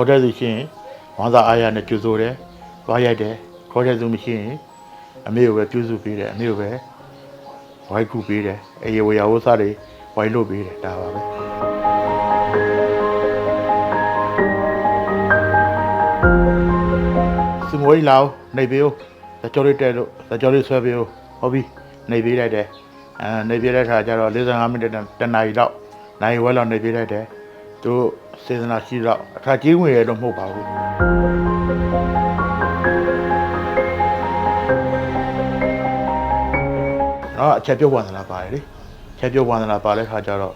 ခေါ်တဲ့သူရှိရင်ဝမ်းသာအားရနဲ့ကြိုဆိုတယ်သွားရိုက်တယ်ခေါ်တဲ့သူမရှိရင်အမေကိုပဲပြုစုပေးတယ်အမေကိုပဲဝိုက်ကူပေးတယ်အေးဝေယဝစားတွေဝိုက်လို့ပေးတယ်ဒါပါပဲစမွေးလောက်နေပေးဦးသကြော်လေးတဲ့လို့သကြော်လေးဆွဲပေးဦးဟုတ်ပြီနေပေးလိုက်တယ်အဲနေပေးတဲ့ခါကျတော့45မိနစ်နဲ့တနာရီလောက်နိုင်ဝဲလောက်နေပေးလိုက်တယ် သူစေတနာရှိတော့အခါကြီးဝင်ရတော့မဟုတ်ပါဘူးတော့အချက်ပြုတ်ဝင်သလားပါတယ်လေချက်ပြုတ်ဝင်သလားပါတဲ့ခါကျတော့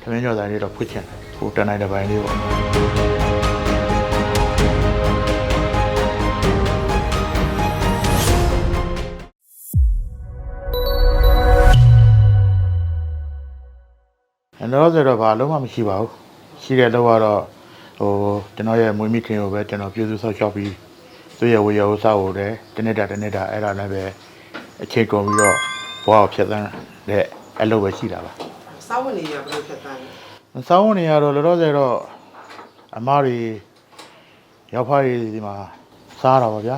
သမင်းကျော်တိုင်းလေးတော့ဖွင့်ချင်တယ်ဟိုတန်နိုင်တစ်ပိုင်းလေးပေါ့အဲ့တော့ဆိုတော့ဘာလုံးဝမရှိပါဘူး ရှိတဲ့တော့ကတော့ဟိုကျွန်တော်ရဲ့မွေးမိခင်ကိုပဲကျွန်တော်ပြုစုဆောက်ရှောက်ပြီးသူ့ရဲ့ဝေယဥစားကိုလည်းတနေ့တာတနေ့တာအဲ့ဒါလည်းပဲအခြေကုန်ပြီးတော့ဘဝကိုဖြတ်သန်းတဲ့အလုပ်ပဲရှိတာပါစောင်းဝင်နေရဘယ်လိုဖြစ်သွားလဲစောင်းဝင်နေရတော့လောလောဆယ်တော့အမားတွေရောက်ဖားတွေဒီမှာစားတာပါဗျာ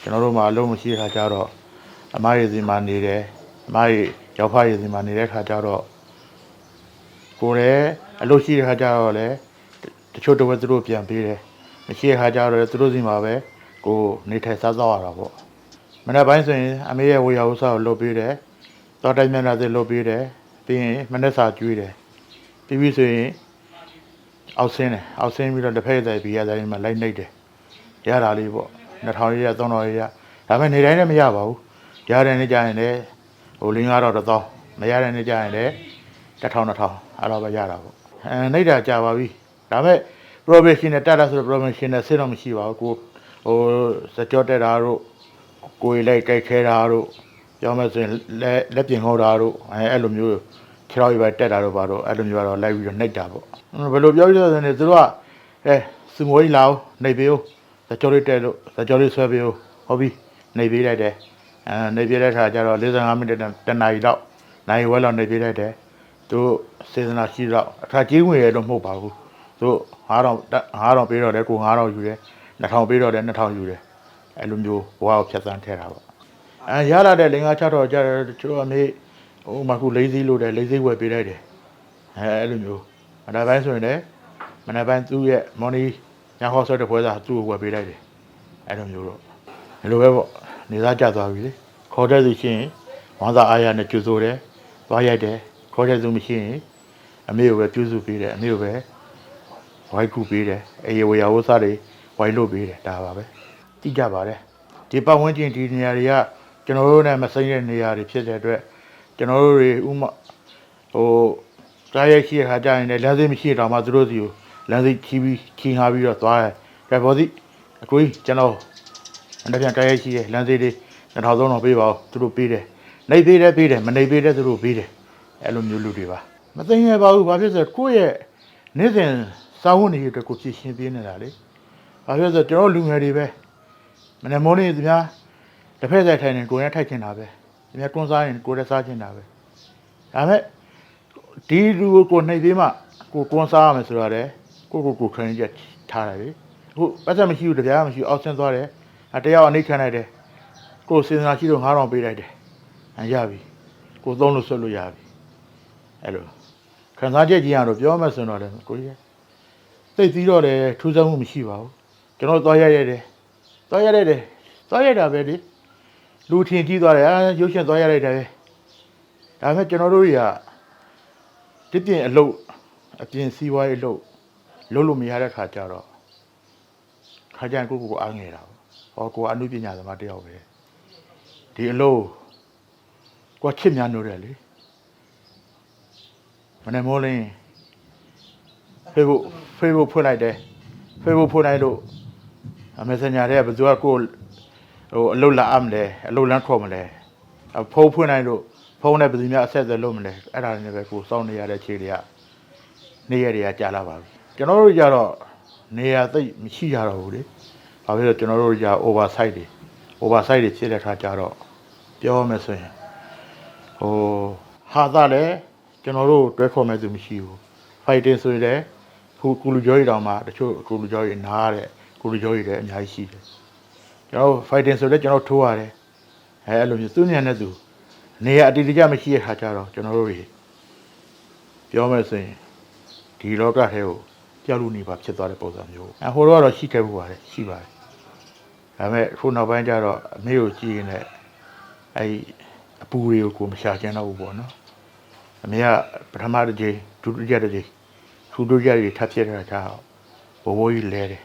ကျွန်တော်တို့မှာအလုံးမရှိတဲ့ခါကျတော့အမားတွေဒီမှာနေတယ်အမားတွေရောက်ဖားတွေဒီမှာနေတဲ့ခါကျတော့ကိုယ်လည်း အလုပ်ရှိတဲ့ခါကျတော့လည်းတချို့တော့သူတို့ပြန်ပေးတယ်မရှိတဲ့ခါကျတော့လည်းသူတို့စီမှာပဲကိုယ်နေထိုင်စားသောက်ရတာပေါ့မနေ့ပိုင်းဆိုရင်အမေရဲ့ဝေယဥစားကိုလုပ်ပေးတယ်သွားတိုင်းမျက်နှာသစ်လုပ်ပေးတယ်ပြီးရင်မနေ့စာကျွေးတယ်ပြီးပြီဆိုရင်အောက်ဆင်းတယ်အောက်ဆင်းပြီးတော့တစ်ဖက်သက်ပြီးရတဲ့မှာလိုက်နှိပ်တယ်ရတာလေးပေါ့2000ရ3000ရဒါပေမဲ့နေတိုင်းလည်းမရပါဘူးရတဲ့နေ့ကျရင်လည်းဟိုလင်းကားတော့တော့မရတဲ့နေ့ကျရင်လည်း1000 2000အဲ့လိုပဲရတာပေါ့ အဲနှိပ်တာကြာပါပြီဒါပေမဲ့ professional တက်တာဆိုတော့ professional ဆင်းတော့မရှိပါဘူးကိုဟိုစကြောတက်တာတို့ကိုယ်လိုက်ကြိုက်ခဲတာတို့ပြောမယ်ဆိုရင်လက်လက်ပြင်ဟောတာတို့အဲအဲ့လိုမျိုးခြေထောက်ရပါတက်တာတော့ပါတော့အဲ့လိုမျိုးကတော့လိုက်ပြီးတော့နှိပ်တာပေါ့ဘယ်လိုပြောပြရလဲဆိုရင်သူတို့ကအဲစမွေးလာနှိပ်ပေးဦးသကြောလေးတက်လို့သကြောလေးဆွဲပေးဦးဟုတ်ပြီနှိပ်ပေးလိုက်တယ်အဲနှိပ်ပေးတဲ့ခါကျတော့45မိနစ်နဲ့တနာရီလောက်နိုင်ဝဲလောက်နှိပ်ပေးလိုက်တယ် သူစေတနာရှိတော့အခါကြီးဝင်ရတော့မဟုတ်ပါဘူးသူ9000 9000ပေးတော့တယ်ကို9000ယူတယ်2000ပေးတော့တယ်2000ယူတယ်အဲ့လိုမျိုးဘဝကိုဖြတ်သန်းထဲတာပေါ့အဲရလာတဲ့5 6တော့ကျတော့သူတို့အမေဟိုမှခုလေးစည်းလို့တယ်လေးစည်းဝယ်ပေးလိုက်တယ်အဲအဲ့လိုမျိုးမနက်ပိုင်းဆိုရင်လည်းမနက်ပိုင်းသူ့ရဲ့မော်နီညဟောဆွဲတဲ့ပွဲစားသူ့ကိုဝယ်ပေးလိုက်တယ်အဲ့လိုမျိုးတော့ဒီလိုပဲပေါ့နေသားကြသွားပြီလေခေါ်တဲ့သူရှိရင်ဝမ်းသာအားရနဲ့ကြိုဆိုတယ်သွားရိုက်တယ် ခေါ်တဲ့သူမရှိရင်အမေကိုပဲပြုစုပေးတယ်အမေကိုပဲဝိုက်ကူပေးတယ်အေးဝေယဝစားတွေဝိုက်လို့ပေးတယ်ဒါပါပဲကြည့်ကြပါတယ်ဒီပတ်ဝန်းကျင်ဒီနေရာတွေကကျွန်တော်တို့နဲ့မဆိုင်တဲ့နေရာတွေဖြစ်တဲ့အတွက်ကျွန်တော်တို့တွေဥမဟိုကြားရိုက်ရှိတဲ့ခါကျရင်လည်းလမ်းစိမရှိတော့မှသူတို့စီကိုလမ်းစိခီးပြီးခီးငါပြီးတော့သွားတယ်ဒါပေါ်စီအကိုကြီးကျွန်တော်အတပြန်ကြားရိုက်ရှိတဲ့လမ်းစိလေး2000တော့ပေးပါဦးသူတို့ပေးတယ်နှိပ်ပေးတယ်ပေးတယ်မနှိပ်ပေးတယ်သူတို့ပေးတယ် အဲ့လိုမျိုးလူတွေပါမသိငယ်ပါဘူးဘာဖြစ်ဆိုကိုယ့်ရဲ့နေ့စဉ်စာဝတ်နေရတဲ့ကိုဖြစ်ရှင်းပြနေတာလေဘာဖြစ်ဆိုကျွန်တော်လူငယ်တွေပဲမနေ့မိုးနေ့သူများတစ်ဖက်သက်ထိုင်နေကိုယ်နဲ့ထိုက်ချင်တာပဲဒီမြတ်တွန်းစားရင်ကိုယ်လည်းစားချင်တာပဲဒါပေမဲ့ဒီလူကိုကိုနှိပ်သေးမှကိုတွန်းစားရမယ်ဆိုတော့လေကိုကိုကိုခံရထားတယ်လေအခုပတ်သက်မရှိဘူးတပြားမရှိဘူးအောက်ဆင်းသွားတယ်အတယောက်အနှိပ်ခံလိုက်တယ်ကိုစေစနာရှိတော့9000ပေးလိုက်တယ်အရပြီကိုသုံးလို့ဆွတ်လို့ရပြီ အဲ့လိုခံစားချက်ကြီးရတော့ပြောမှဆိုတော့လေကိုကြီးသိပြီးတော့လေထူးဆန်းမှုမရှိပါဘူးကျွန်တော်သွားရရတယ်သွားရရတယ်သွားရတာပဲလေလူထင်ကြီးသွားတယ်အာရုပ်ရှင်သွားရလိုက်တယ်ဒါပေမဲ့ကျွန်တော်တို့တွေကဒီပြင်အလုပ်အပြင်စီးပွားရေးအလုပ်လုပ်လို့မရတဲ့ခါကျတော့ခါကျရင်ကိုယ့်ကိုယ်ကိုအားငယ်တာပေါ့ဟောကိုကအမှုပညာသမားတစ်ယောက်ပဲဒီအလုပ်ကိုကချစ်များနိုးတယ်လေ မနေ့မိုးလင်း Facebook Facebook ဖွင့်လိုက်တယ် Facebook ဖွင့်လိုက်လို့ Messenger ထဲကဘယ်သူကကိုယ်ဟိုအလုတ်လာအပ်မလဲအလုတ်လန်းခေါ်မလဲအဖုံးဖွင့်လိုက်လို့ဖုံးနဲ့ဘယ်သူများအဆက်အသွယ်လုပ်မလဲအဲ့ဒါတွေနဲ့ပဲကိုစောင့်နေရတဲ့ခြေတွေကနေရတွေကကြာလာပါပြီကျွန်တော်တို့ကြတော့နေရသိပ်မရှိကြတော့ဘူးလေဘာဖြစ်လို့ကျွန်တော်တို့ကြာ oversight တွေ oversight တွေဖြစ်တဲ့ခါကျတော့ပြောရမယ်ဆိုရင်ဟိုဟာသားလည်း ကျွန်တော်တို့တွဲခေါ်မဲ့သူမရှိဘူး fighting ဆိုရင်လည်းခုကူလူကျော်ရီတောင်မှတချို့ကူလူကျော်ရီနားတဲ့ကူလူကျော်ရီတွေအများကြီးရှိတယ်ကျွန်တော်တို့ fighting ဆိုလည်းကျွန်တော်ထိုးရတယ်အဲအဲ့လိုမျိုးသူ့ညံနဲ့သူနေရာအတီးတကျမရှိတဲ့ခါကျတော့ကျွန်တော်တို့တွေပြောမယ်ဆိုရင်ဒီလောကထဲကိုကြောက်လို့နေပါဖြစ်သွားတဲ့ပုံစံမျိုးအဟိုတော့ကတော့ရှိခဲ့မှုပါတယ်ရှိပါတယ်ဒါပေမဲ့ခုနောက်ပိုင်းကျတော့အမေကိုကြည့်ရင်လည်းအဲ့အပူတွေကိုကိုမရှာချင်တော့ဘူးပေါ့နော် အမေကပထမတစ်ကြိမ်ဒုတိယတစ်ကြိမ်ထူဒုတိယကြီးထပ်ဖြစ်တဲ့အခါဘိုးဘိုးကြီးလဲတယ်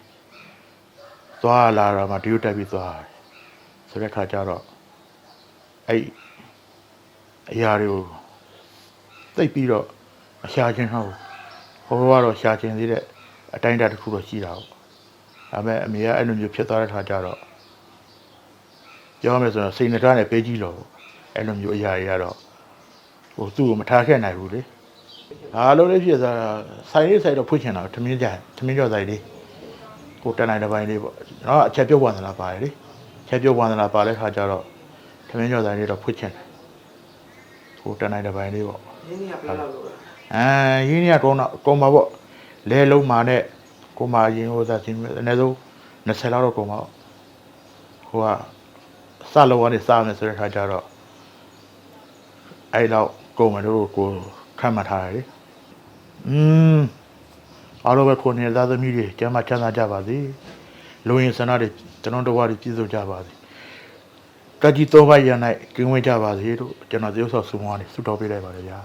သွားလာတော့မှဒီလိုတက်ပြီးသွားတယ်ဆိုတဲ့အခါကျတော့အဲ့အရာတွေကိုသိပ်ပြီးတော့အရှာချင်းဟုတ်ဟိုဘကတော့ရှာချင်းသေးတဲ့အတိုင်းအတာတစ်ခုတော့ရှိတာပေါ့ဒါပေမဲ့အမေကအဲ့လိုမျိုးဖြစ်သွားတဲ့အခါကျတော့ပြောရမယ်ဆိုတော့စိတ်နှကားနဲ့ပေးကြည့်လို့အဲ့လိုမျိုးအရာတွေကတော့ ဟိုသူ့ကိုမထားခဲ့နိုင်ဘူးလေအားလုံးလေးဖြစ်သွားတာဆိုင်လေးဆိုင်တော့ဖွင့်ချင်တာထမင်းကြထမင်းကြော်ဆိုင်လေးကိုတက်နိုင်တဲ့ပိုင်းလေးပေါ့ကျွန်တော်ကအချက်ပြုတ်ဝန္ဒနာပါတယ်လေချက်ပြုတ်ဝန္ဒနာပါတဲ့ခါကျတော့ထမင်းကြော်ဆိုင်လေးတော့ဖွင့်ချင်တယ်ကိုတက်နိုင်တဲ့ပိုင်းလေးပေါ့ရင်းနှီးကဘယ်လောက်လို့လဲအဲရင်းကြီးကတော့ကုန်ပါပေါ့လဲလုံးမာနဲ့ကိုမာရင်ဟိုသာချင်းအနည်းဆုံး20လောက်တော့ကုန်ပါပေါ့ဟိုကစလုံးကနေစမယ်ဆိုတဲ့ခါကျတော့အဲ့တော့ ကိုယ်မတို့ကိုခတ်မှတ်ထားတယ်လေอืมအားလုံးပဲကိုယ်နေသားသမီးတွေကျမ်းမချမ်းသာကြပါစေလူရင်ဆန္ဒတွေကျွန်တော်တို့ဝါတွေပြည့်စုံကြပါစေတကြီးသုံးပါးရန်၌ကင်းဝေးကြပါစေလို့ကျွန်တော်သေုပ်ဆောက်ဆုမွားနေဆုတောင်းပေးလိုက်ပါတယ်ဗျာ